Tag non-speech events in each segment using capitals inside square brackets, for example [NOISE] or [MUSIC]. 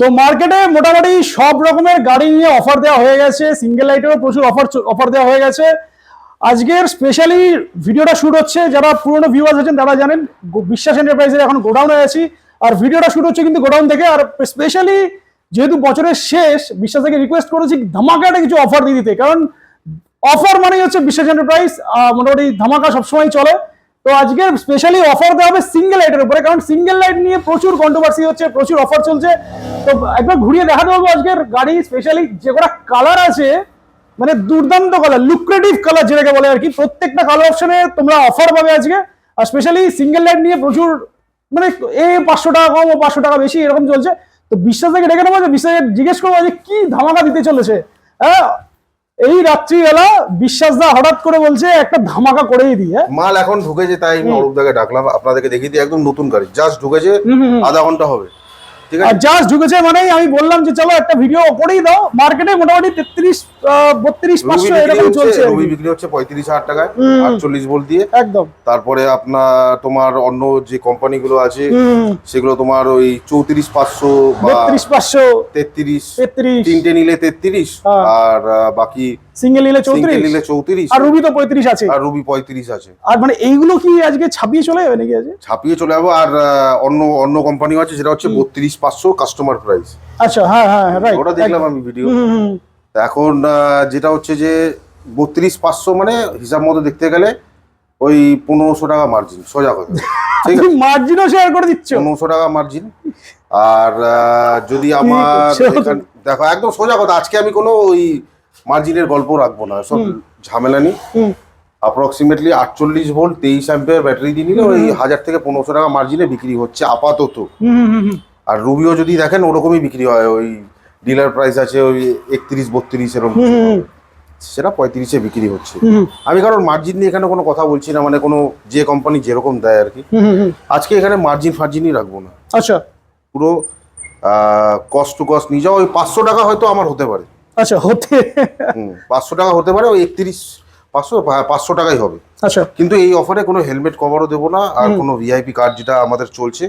তো মার্কেটে মোটামুটি সব রকমের গাড়ি নিয়ে অফার দেওয়া হয়ে গেছে সিঙ্গেল লাইটেরও প্রচুর অফার অফার দেওয়া হয়ে গেছে। আজকের স্পেশালি ভিডিওটা শুট হচ্ছে, যারা পুরনো ভিউয়ার্স আছেন তারা জানেন বিশ্বাস এন্টারপ্রাইজের এখন গোডাউনে আছি আর ভিডিওটা শুট হচ্ছে কিন্তু গোডাউন থেকে। আর স্পেশালি যেহেতু বছরের শেষ বিশ্বাস থেকে রিকোয়েস্ট করেছি ধামাকাটা কিছু অফার দিয়ে দিতে। কারণ অফার মানেই হচ্ছে বিশ্বাস এন্টারপ্রাইজ মোটামুটি ধামাকা সবসময় চলে। তো আজকে স্পেশালি অফার দেওয়া হবে সিঙ্গেল লাইটের উপরে, কারণ সিঙ্গেল লাইট নিয়ে প্রচুর কন্ট্রোভার্সি হচ্ছে, প্রচুর অফার চলছে। তো একবার ঘুরিয়ে দেখাতে পারব আজকের গাড়ি স্পেশালি যে কটা কালার আছে মানে দুর্দান্ত কালার লুক্রেটিভ কালার যেটাকে বলে আর কি, প্রত্যেকটা কালার অপশনে তোমরা অফার পাবে আজকে। আর স্পেশালি সিঙ্গেল লাইট নিয়ে প্রচুর মানে এ পাঁচশো টাকা কম, ও পাঁচশো টাকা বেশি, এরকম চলছে। তো বিশ্বাস থেকে ডেকে নেব যে বিশ্বাসকে জিজ্ঞেস করব যে, কি ধামাকা দিতে চলেছে? হ্যাঁ এই রাত্রি বেলা বিশ্বাস দা হঠাৎ করে বলছে একটা ধামাকা করেই দিই হ্যাঁ? মাল এখন ঢুকেছে তাই আমি অরূপদাকে ডাকলাম। আপনাদেরকে দেখিয়ে দিই একদম নতুন গাড়ি। জাস্ট ঢুকেছে আধা ঘণ্টা হবে। আর জাস্ট ঢুকেছে মানেই আমি বললাম যে চলো একটা ভিডিও করেই দাও মার্কেটে মোটামুটি তেত্রিশ বত্রিশ পাঁচশো এরকম চলছে রুবি। বিক্রি হচ্ছে পঁয়ত্রিশ হাজার টাকায়। আটচল্লিশ ভোল্ট দিয়ে একদম তারপরে আপনার তোমার অন্য যে কোম্পানিগুলো আছে সেগুলো তোমার ওই চৌত্রিশ পাঁচশো বা বত্রিশ পাঁচশো তেত্রিশ তেত্রিশ তিনটে নিলে তেত্রিশ হ্যাঁ। আর বাকি সিঙ্গেল নিলে সিঙ্গেল চৌত্রিশ? নিলে চৌত্রিশ। আর রুবি তো পঁয়ত্রিশ আছে। আর রুবি পঁয়ত্রিশ আছে। আর মানে এইগুলো কি আজকে ছাপিয়ে চলে যাবে নাকি আজকে? ছাপিয়ে চলে যাব আর অন্য অন্য কোম্পানিও আছে সেটা হচ্ছে বত্রিশ পাঁচশো কাস্টমার প্রাইস আচ্ছা হ্যাঁ হ্যাঁ রাইট ওটা দেখলাম আমি ভিডিও এখন যেটা হচ্ছে যে বত্রিশ পাঁচশো মানে হিসাব মতো দেখতে গেলে ওই পনেরোশো টাকা মার্জিন সোজা কথা। [LAUGHS] ঠিক আছে? মার্জিনও শেয়ার করে দিচ্ছ? পনেরোশো টাকা মার্জিন আর যদি আমার? [LAUGHS] দেখো একদম সোজা কথা আজকে আমি কোনো ওই মার্জিনের গল্প রাখব না সব ঝামেলা নেই। অ্যাপ্রক্সিমেটলি আটচল্লিশ ভোল্ট তেইশ অ্যাম্পিয়ার ব্যাটারি দিয়ে নিলে ওই হাজার থেকে পনেরোশো টাকা মার্জিনে বিক্রি হচ্ছে আপাতত। হুম হুম, হুম হুম। আর রুবিও যদি দেখেন ওরকমই বিক্রি হয়। ওই ডিলার প্রাইস আছে ওই একত্রিশ বত্রিশ এরকম। সেটা পঁয়ত্রিশে বিক্রি হচ্ছে। আমি কারণ মার্জিন নিয়ে এখানে কোনো কথা বলছি না মানে কোনো যে কোম্পানি যেরকম দেয় আর কি। আজকে এখানে মার্জিন ফার্জিনই রাখব না। আচ্ছা। পুরো কস্ট টু কস্ট নিয়ে যাও ওই পাঁচশো টাকা হয়তো আমার হতে পারে। আচ্ছা হতে পাঁচশো টাকা হতে পারে ওই একত্রিশ পাঁচশো পাঁচশো টাকাই হবে। আচ্ছা। কিন্তু এই অফারে কোনো হেলমেট কভারও দেবো না আর কোনো ভিআইপি কার্ড যেটা আমাদের চলছে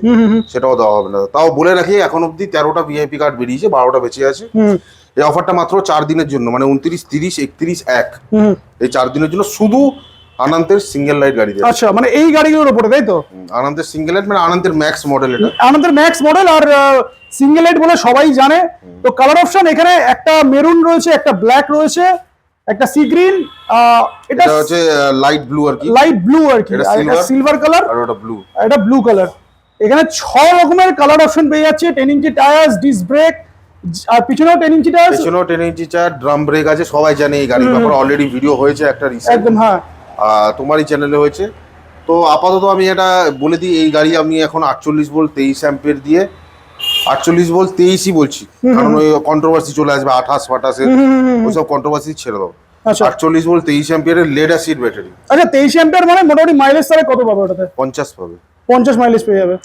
সেটাও দেওয়া হবে না। তাও বলে রাখি এখন অবধি তেরোটা ভিআইপি কার্ড বেরিয়েছে বারোটা বেঁচে আছে। এই অফারটা মাত্র চার দিনের জন্য মানে উনত্রিশ তিরিশ একত্রিশ এক। এই চার দিনের জন্য শুধু আনন্দের সিঙ্গেল লাইট গাড়ি আচ্ছা মানে এই গাড়িগুলোর উপরে তাই তো? আনন্দের সিঙ্গেল লাইট মানে আনন্দের ম্যাক্স মডেল এটা। আমাদের ম্যাক্স মডেল আর সিঙ্গেল লাইট বলে সবাই জানে। তো কালার অপশন এখানে একটা মেরুন রয়েছে একটা ব্ল্যাক রয়েছে একটা সি গ্রিন এটা হচ্ছে লাইট ব্লু আর কি। লাইট ব্লু আর কি। এটা। সিলভার কালার আর ওটা ব্লু এটা ব্লু কালার এখানে ছ রকমের কালার অপশন পেয়ে যাচ্ছে ten inch tyres disc brake আর পিছনেও টেন ইঞ্চি টায়ার্স পেছনেও ten inch tyre drum brake আছে সবাই জানে এই গাড়ির ব্যাপারে। অলরেডি ভিডিও হয়েছে একটা রিসেন্ট একদম হ্যাঁ। তোমারই চ্যানেলে হয়েছে। তো আপাতত আমি এটা বলে দিই এই গাড়ি আমি এখন আটচল্লিশ ভোল্ট তেইশ অ্যাম্পের দিয়ে আটচল্লিশ ভোল্ট তেইশই বলছি। কারণ ওই কন্ট্রোভার্সি চলে আসবে আঠাশ হুম। ওইসব কন্ট্রোভার্সি ছেড়ে দাও আচ্ছা। আটচল্লিশ ভোল্ট তেইশ অ্যাম্পিয়ারের লেড অ্যাসিড ব্যাটারি আচ্ছা তেইশ অ্যাম্পিয়ার মানে মোটামুটি মাইলেজ তাহলে কত পাবে ওটাতে? পঞ্চাশ পাবে। পঞ্চাশ মাইলেজ পেয়ে যাবে।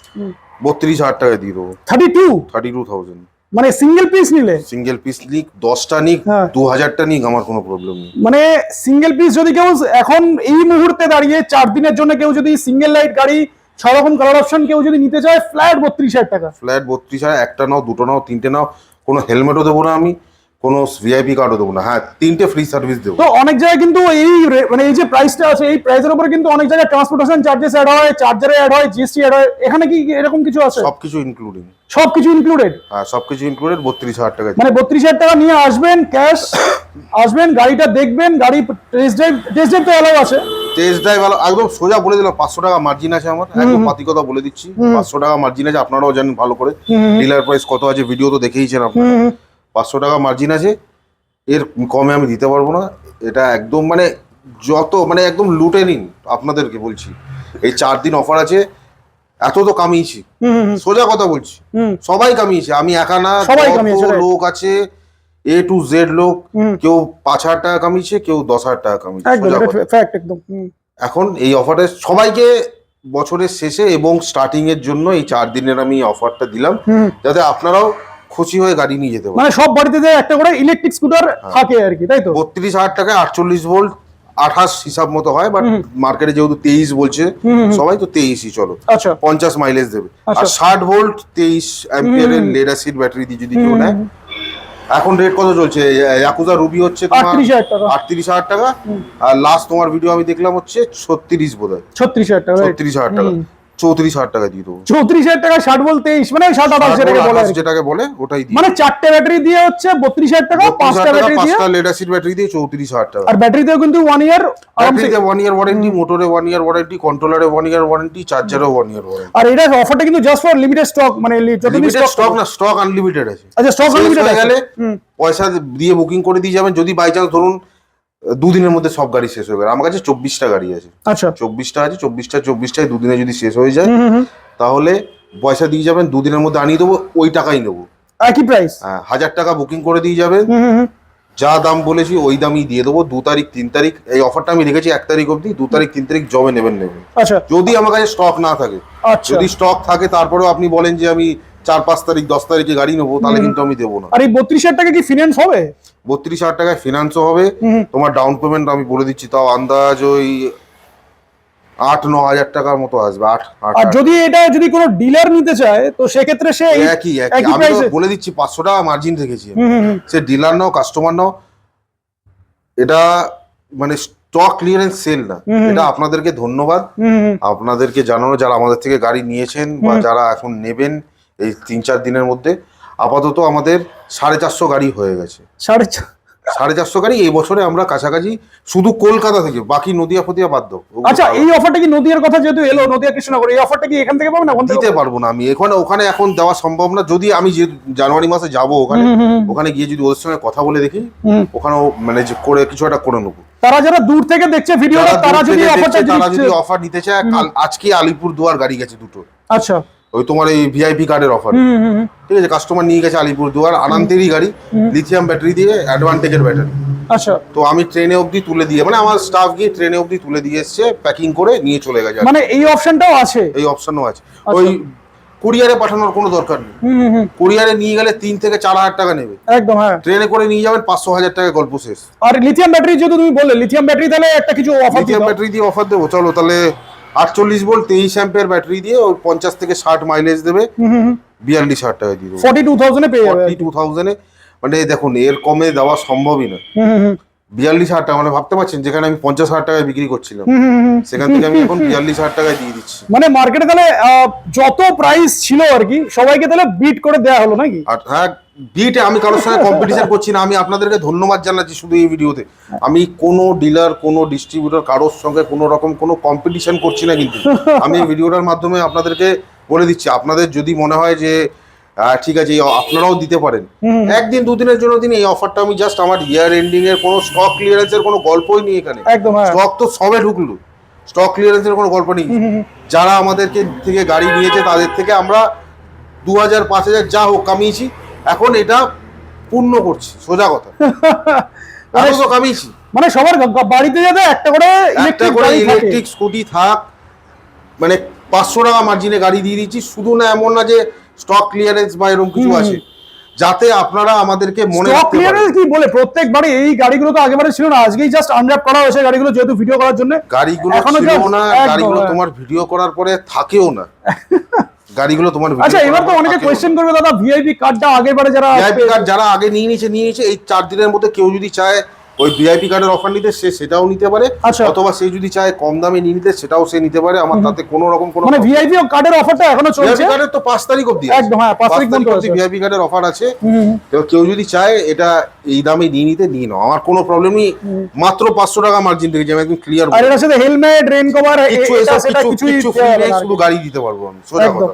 বত্রিশ হাজার টাকায় দিয়ে দেবো। Thirty two thirty two thousand মানে সিঙ্গেল পিস নিলে? সিঙ্গেল পিস নিক দশটা নিক হ্যাঁ। দু হাজারটা নিক আমার কোনো প্রবলেম নেই। মানে সিঙ্গেল পিস যদি কেউ এখন এই মুহূর্তে দাঁড়িয়ে চার দিনের জন্য কেউ যদি সিঙ্গেল লাইট গাড়ি ছ রকম কালার অপশন কেউ যদি নিতে চায় ফ্ল্যাট বত্রিশ হাজার টাকা। ফ্ল্যাট বত্রিশ হাজার একটা নাও দুটো নাও তিনটে নাও কোনো হেলমেটও দেবো না আমি। কোনো ভিআইপি কার্ডও দেবো না। হ্যাঁ তিনটে ফ্রি সার্ভিস দেবো। তো অনেক জায়গায় কিন্তু এই মানে এই যে প্রাইসটা আছে এই প্রাইসের উপরে কিন্তু অনেক জায়গায় ট্রান্সপোর্টেশন চার্জেস অ্যাড হয় চার্জারে অ্যাড হয় জিএসটি অ্যাড হয়। এখানে কি এরকম কিছু আছে? সবকিছু ইনক্লুডিং সবকিছু ইনক্লুডেড হ্যাঁ সবকিছু ইনক্লুডেড বত্রিশ হাজার টাকা মানে বত্রিশ হাজার টাকা নিয়ে আসবেন ক্যাশ আসবেন গাড়িটা দেখবেন গাড়ি টেস্ট ড্রাইভ টেস্ট ড্রাইভ তো অ্যালাউ আছে। টেস্ট ড্রাইভ একদম সোজা বলে দিলাম পাঁচশো টাকা মার্জিন আছে আমার। একদম পাতি কথা বলে দিচ্ছি। পাঁচশো টাকা মার্জিন আছে আপনারাও জানেন ভালো করে। ডিলার প্রাইস কত আছে ভিডিও তো দেখেইছেন আপনারা। পাঁচশো টাকা মার্জিন আছে এর কমে আমি দিতে পারব না। এটা একদম মানে যত মানে একদম লুটে নিন আপনাদেরকে বলছি। এই চার দিন অফার আছে এত তো কামিয়েছি। সোজা কথা বলছি। সবাই কামিয়েছে আমি একা না সবাই. লোক আছে এ টু জেড লোক। কেউ পাঁচ হাজার টাকা কামিয়েছে কেউ দশ হাজার টাকা কামিয়েছে। এখন এই অফারে সবাইকে বছরের শেষে এবং স্টার্টিং এর জন্য এই চার দিনের আমি অফারটা দিলাম। যাতে আপনারাও খুশি হয়ে গাড়ি নিয়ে যেতে মানে সব বাড়িতে যে একটা করে ইলেকট্রিক স্কুটার থাকে আর কি তাই তো? বত্রিশ হাজার টাকায় আটচল্লিশ ভোল্ট আঠাশ হিসাব মতো হয় বাট মার্কেটে যেহেতু তেইশ বলছে সবাই তো তেইশই চলো। আচ্ছা। পঞ্চাশ মাইলেজ দেবে। আর আচ্ছা। ষাট ভোল্ট তেইশ অ্যাম্পিয়ারের লেড অ্যাসিড ব্যাটারি দিয়ে যদি কেউ নেয় এখন রেট কত চলছে? ইয়াকুজা রুবি হচ্ছে আটত্রিশ হাজার টাকা। আর লাস্ট তোমার ভিডিও আমি দেখলাম হচ্ছে ছত্রিশ বোধ হয় ছত্রিশ হাজার টাকা? ছত্রিশ হাজার টাকা। চৌত্রিশ হাজার টাকা দিয়ে দেবো। চৌত্রিশ হাজার টাকা ষাট বলতে তেইশ মানে ষাট আঠাশ যেটাকে বলে যেটাকে বলে ওটাই মানে চারটে ব্যাটারি দিয়ে হচ্ছে বত্রিশ হাজার টাকা পাঁচটা ব্যাটারি দিয়ে। পাঁচটা লেড অ্যাসিড ব্যাটারি দিয়ে চৌত্রিশ হাজার টাকা। আর ব্যাটারিতেও কিন্তু ওয়ান ইয়ার ব্যাটারিতে ওয়ান ইয়ার ওয়ারেন্টি মোটরে ওয়ান ইয়ার ওয়ারেন্টি কন্ট্রোলারে ওয়ান ইয়ার ওয়ারেন্টি চার্জারে ওয়ান ইয়ার ওয়ারেন্টি আর এটা অফারটা কিন্তু জাস্ট ফর লিমিটেড স্টক মানে লিমিটেড স্টক না স্টক আনলিমিটেড আছে। আচ্ছা স্টক শেষ লিমিটেড আছে। গেলে পয়সা দিয়ে বুকিং করে দিয়ে যাবেন। যদি বাই চান্স ধরুন দুদিনের মধ্যে সব গাড়ি শেষ হয়ে গেল। আমার কাছে চব্বিশটা গাড়ি আছে। আচ্ছা। চব্বিশটা আছে চব্বিশটা চব্বিশটায় দুদিনে যদি শেষ হয়ে যায়। তাহলে পয়সা দিয়ে যাবেন দুদিনের মধ্যে আনিয়ে দেবো ওই টাকাই নেব। একই প্রাইস হ্যাঁ, হাজার টাকা বুকিং করে দিয়ে যাবেন। যা দাম বলেছি ওই দামই দিয়ে দেবো দু তারিখ তিন তারিখ এই অফারটা আমি রেখেছি এক তারিখ অবধি দু তারিখ তিন তারিখ জবে নেবেন নেবেন। আচ্ছা। যদি আমার কাছে স্টক না থাকে আচ্ছা। যদি স্টক থাকে তারপরেও আপনি বলেন যে আমি চার পাঁচ তারিখ দশ তারিখে গাড়ি নেব তাহলে কিন্তু আমি দেবো না। আর এই বত্রিশ হাজার টাকা কি ফিনান্স হবে? বত্রিশ হাজার টাকায় ফিনান্সও হবে। তোমার ডাউন পেমেন্ট আমি বলে দিচ্ছি তাও আন্দাজ ওই আট ন হাজার টাকার মতো আসবে আট আর যদি এটা যদি কোনো ডিলার নিতে চায় তো সেক্ষেত্রে সে একই একই। আমি বলে দিচ্ছি পাঁচশো টাকা মার্জিন রেখেছি। সে ডিলার নাও কাস্টমার নাও এটা মানে স্টক ক্লিয়ারেন্স সেল না। এটা আপনাদেরকে ধন্যবাদ। আপনাদেরকে জানানো যারা আমাদের থেকে গাড়ি নিয়েছেন বা যারা এখন নেবেন এই তিন চার দিনের মধ্যে আপাতত আমাদের সাড়ে চারশো গাড়ি হয়ে গেছে। সাড়ে সাড়ে চারশো গাড়ি এই বছরে আমরা কাছাকাছি শুধু কলকাতা থেকে বাকি নদিয়া ফদিয়া বাদ দাও। আচ্ছা এই অফারটা কি নদিয়ার কথা যেহেতু এলো নদিয়া কৃষ্ণনগর এই অফারটা কি এখান থেকে পাবেন না দিতে পারব না আমি। এখানে ওখানে এখন দেওয়া সম্ভব না। যদি আমি যে জানুয়ারি মাসে যাব ওখানে। ওখানে গিয়ে যদি ওদের সঙ্গে কথা বলে দেখি। ওখানেও মানে করে কিছু একটা করে নেব। তারা যারা দূর থেকে দেখছে ভিডিওটা তারা যদি অফারটা তারা যদি অফার নিতে চায় কাল আজকে আলিপুর দুয়ার গাড়ি গেছে দুটো আচ্ছা। ওই তোমার এই ভিআইপি কার্ডের অফার। ঠিক আছে কাস্টমার নিয়ে গেছে আলিপুরদুয়ার আনন্দেরই গাড়ি লিথিয়াম ব্যাটারি দিয়ে অ্যাডভান্টেজের ব্যাটারি আচ্ছা। তো আমি ট্রেনে অবধি তুলে দিয়ে মানে আমার স্টাফ গিয়ে ট্রেনে অবধি তুলে দিয়ে এসছে প্যাকিং করে নিয়ে চলে গেছে মানে এই অপশনটাও আছে? এই অপশনও আছে। ওই কুরিয়ারে পাঠানোর কোনো দরকার নেই। কুরিয়ারে নিয়ে গেলে তিন থেকে চার হাজার টাকা নেবে। একদম হ্যাঁ। ট্রেনে করে নিয়ে যাবেন পাঁচশো হাজার টাকা গল্প শেষ। আর লিথিয়াম ব্যাটারি যেহেতু তুমি বললে লিথিয়াম ব্যাটারি তাহলে একটা কিছু অফার লিথিয়াম ব্যাটারি দিয়ে অফার দেবো। চলো তাহলে আটচল্লিশ ভোল্ট তেইশ অ্যাম্পের ব্যাটারি দিয়ে ওই পঞ্চাশ থেকে ষাট মাইলেজ দেবে। বিয়াল্লিশ হাজার টাকা দিয়ে ফর্টি টু থাউজেন্ডে পেয়ে যাবে। ফর্টি টু থাউজেন্ডে মানে দেখুন এর কমে দেওয়া সম্ভবই না হুম হুম হুম। বিয়াল্লিশ হাজার টাকা মানে ভাবতে পারছেন যেখানে আমি পঞ্চাশ হাজার টাকায় বিক্রি করছিলাম। সেখান থেকে আমি এখন [LAUGHS] বিয়াল্লিশ হাজার টাকায় দিয়ে দিচ্ছি। মানে মার্কেটে তাহলে যত প্রাইস ছিল আর কি সবাইকে তাহলে বিট করে দেওয়া হলো নাকি? হ্যাঁ বিটে আমি কারোর সঙ্গে কম্পিটিশন করছি না আমি আপনাদেরকে ধন্যবাদ জানাচ্ছি শুধু এই ভিডিওতে। আমি কোনো ডিলার কোনো ডিস্ট্রিবিউটর কারোর সঙ্গে কোনো রকম কোনো কম্পিটিশন করছি না কিন্তু। আমি এই ভিডিওটার মাধ্যমে আপনাদেরকে বলে দিচ্ছি আপনাদের যদি মনে হয় যে ঠিক আছে আপনারাও দিতে পারেন। একদিন দুদিনের জন্য দিন এই অফারটা আমি জাস্ট আমার ইয়ার এন্ডিং এর কোনো স্টক ক্লিয়ারেন্সের কোনো গল্পই নেই এখানে। একদম হ্যাঁ। স্টক তো সবে ঢুকলো। স্টক ক্লিয়ারেন্সের কোনো গল্প নেই। যারা আমাদেরকে থেকে গাড়ি নিয়েছে তাদের থেকে আমরা দু হাজার পাঁচ হাজার যা হোক কামিয়েছি। এখন এটা পূর্ণ করছি সোজা কথা। [LAUGHS] আরও তো কামিয়েছি। মানে সবার বাড়িতে যাতে একটা করে একটা ইলেকট্রিক করে ইলেকট্রিক স্কুটি থাক মানে পাঁচশো টাকা মার্জিনে গাড়ি দিয়ে দিচ্ছি শুধু না এমন না যে স্টক ক্লিয়ারেন্স বা এরকম কিছু আছে যাতে আপনারা আমাদেরকে মনে স্টক রাখতে ক্লিয়ারেন্স কি বলে? প্রত্যেকবারই এই গাড়িগুলো তো আগেবারে ছিল না আজকেই জাস্ট আনর্যাপ করা হয়েছে গাড়িগুলো যেহেতু ভিডিও করার জন্য। গাড়িগুলো ছিল না গাড়িগুলো হ্যাঁ। তোমার ভিডিও করার পরে থাকেও না। [LAUGHS] গাড়িগুলো তোমার আচ্ছা এবার তো অনেকে কোশ্চেন করবে দাদা ভিআইপি কার্ডটা আগেবারে যারা ভিআইপি কার্ড যারা আগে নিয়ে নিয়েছে নিয়ে নিয়েছে এই চার দিনের মধ্যে কেউ যদি চায় ওই ভিআইপি কার্ডের অফার নিতে সে সেটাও নিতে পারে আচ্ছা। অথবা সে যদি চায় কম দামে নিয়ে নিতে সেটাও সে নিতে পারে। আমার তাতে কোনো রকম কোনো মানে ভিআইপি কার্ডের অফারটা এখনও চলছে? ভিআইপি কার্ডের তো পাঁচ তারিখ অবধি একদম, হ্যাঁ, পাঁচ তারিখ পর্যন্ত ভিআইপি কার্ডের অফার আছে। তো কেউ যদি চায় এটা এই দামে নিয়ে নিতে নিয়ে নাও। আমার কোনো প্রবলেম নেই। মাত্র পাঁচশো টাকা মার্জিন রেখেছি আমি একদম ক্লিয়ার আর এটার সাথে হেলমেট রেন কভার এটা সেটা নেই, শুধু গাড়ি দিতে পারব আমি সোজা কথা।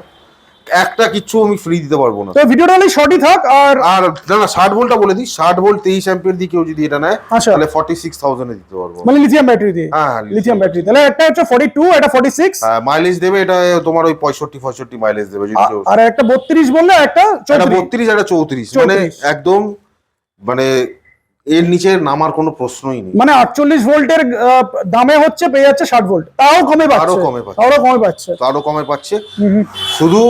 একটা কিছু আমি ফ্রি দিতে পারব না। তো ভিডিওটা হলে শর্টই থাক আর আর না না ষাট ভোল্টটা বলে দিই ষাট ভোল্ট তেইশ অ্যাম্পিয়ার দিয়ে কেউ যদি এটা নেয় আচ্ছা। তাহলে ফর্টি সিক্স থাউজেন্ডে দিতে পারব। মানে লিথিয়াম ব্যাটারি দিয়ে? হ্যাঁ, হ্যাঁ, লিথিয়াম ব্যাটারি তাহলে একটা হচ্ছে ফর্টি টু এটা ফর্টি সিক্স মাইলেজ দেবে এটা তোমার ওই পঁয়ষট্টি পঁয়ষট্টি মাইলেজ দেবে যদি আর একটা বত্রিশ বললে একটা বত্রিশ একটা চৌত্রিশ। মানে একদম মানে এর নিচে নামার কোনো প্রশ্নই নেই। মানে আটচল্লিশ ভোল্টের দামে হচ্ছে পেয়ে যাচ্ছে ষাট ভোল্ট। তাও কমে পাচ্ছে। আরও কমে পাচ্ছে। আরও কমে পাচ্ছে। আরও কমে পাচ্ছে। শুধু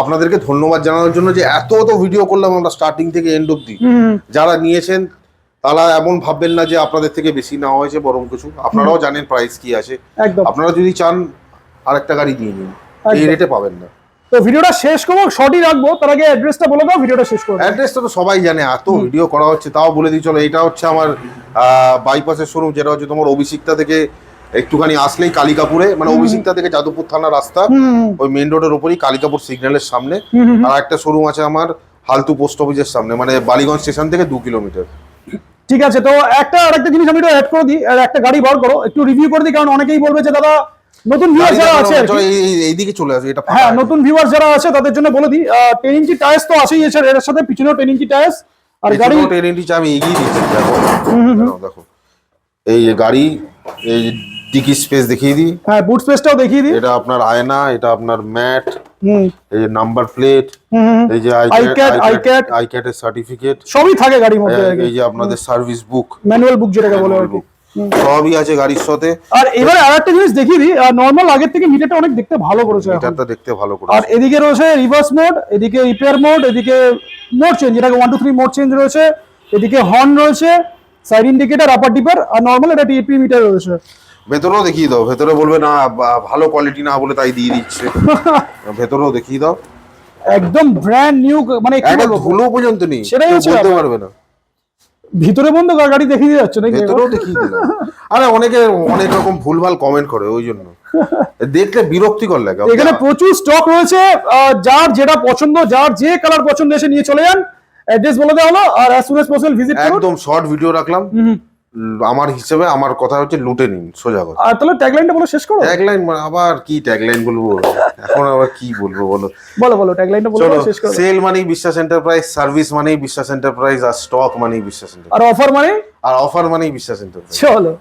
আপনাদেরকে ধন্যবাদ জানানোর জন্য যে এত তো ভিডিও করলাম আমরা স্টার্টিং থেকে এন্ড অব্দি। যারা নিয়েছেন তারা এমন ভাববেন না যে আপনাদের থেকে বেশি নেওয়া হয়েছে বরং কিছু। আপনারাও জানেন প্রাইস কি আছে। আপনারা যদি চান আরেকটা গাড়ি নিয়ে নিন। এই রেটে পাবেন না। তো ভিডিওটা শেষ করব শর্টই রাখব তার আগে অ্যাড্রেসটা বলে দাও ভিডিওটা শেষ করব অ্যাড্রেসটা তো সবাই জানে এত ভিডিও করা হচ্ছে তাও বলে দিই চলো এটা হচ্ছে আমার বাইপাসের শোরুম যেটা হচ্ছে তোমার অভিষিক্তা থেকে একটুখানি আসলেই কালিকাপুরে মানে অভিষিক্তা থেকে যাদবপুর থানা রাস্তা ওই মেন রোডের ওপরই কালিকাপুর সিগন্যালের সামনে। আর একটা শোরুম আছে আমার হালতু পোস্ট অফিসের সামনে মানে বালিগঞ্জ স্টেশন থেকে দু কিলোমিটার ঠিক আছে তো একটা আর একটা জিনিস আমি একটু অ্যাড করে দিই আর একটা গাড়ি বার করো একটু রিভিউ করে দিই কারণ অনেকেই বলবে যে দাদা নতুন ভিউয়ার যারা আছে এইদিকে চলে আসবে এটা হ্যাঁ নতুন ভিউয়ার যারা আছে তাদের জন্য বলে দিই টেন ইঞ্চি টায়ার্স তো আছেই এছাড়া এর সাথে পিছনেও টেন ইঞ্চি টায়ার্স আর গাড়ি 10 ইঞ্চি আমি এগিয়ে দিচ্ছি দেখো। এই গাড়ি এই ডিকি স্পেস দেখিয়ে দিই। হ্যাঁ বুট স্পেসটাও দেখিয়ে দিই। এটা আপনার আয়না এটা আপনার ম্যাট এই যে নাম্বার প্লেট। এই যে iCAT, iCAT। আইক্যাট এর সার্টিফিকেট সবই থাকে গাড়ির মধ্যে। এই যে আপনাদের সার্ভিস বুক ম্যানুয়াল বুক যেটাকে বলে আর সবই আছে গাড়ির সাথে। আর এবারে আর একটা জিনিস দেখিয়ে দিই নর্মাল আগের থেকে মিটারটা অনেক দেখতে ভালো করেছে এটাটা দেখতে ভালো করে আর এদিকে রয়েছে রিভার্স মোড এদিকে রিপেয়ার মোড এদিকে মোড চেঞ্জ যেটাকে one two three mode change রয়েছে। এদিকে হর্ন রয়েছে সাইড ইন্ডিকেটার আপার ডিপার আর নর্মাল এটা টিপি মিটার রয়েছে। ভেতরেও দেখিয়ে দাও ভেতরে বলবে না ভালো কোয়ালিটি না বলে তাই দিয়ে দিচ্ছে। [LAUGHS] ভেতরেও দেখিয়ে দাও। একদম ব্র্যান্ড নিউ মানে একটা? ধুলো পর্যন্ত নেই সেটাই হচ্ছে বলতে পারবে না। ভিতরে বন্ধ গাড়ি দেখিয়ে যাচ্ছে নাকি? ভেতরেও দেখিয়ে দিলাম। আরে অনেকে অনেক রকম ভুলভাল কমেন্ট করে ওই জন্য। দেখলে বিরক্তিকর লাগে এখানে প্রচুর স্টক রয়েছে যার যেটা পছন্দ যার যে কালার পছন্দ এসে নিয়ে চলে যান। অ্যাড্রেস বলে দেওয়া হলো আর as soon as possible visit করুন। একদম শর্ট ভিডিও রাখলাম। আমার হিসেবে আমার কথা হচ্ছে লুটে নিন সোজা কথা। আর তাহলে ট্যাগলাইনটা বলো শেষ করো? ট্যাগলাইন আবার কি ট্যাগলাইন বলব? এখন আবার কি বলব বলো? বলো বলো ট্যাগলাইনটা বলো শেষ করো। সেল মানে বিশ্বাস এন্টারপ্রাইজ সার্ভিস মানে বিশ্বাস এন্টারপ্রাইজ আর স্টক মানে বিশ্বাস এন্টারপ্রাইজ আর অফার মানে আর অফার মানে বিশ্বাস এন্টারপ্রাইজ চলো।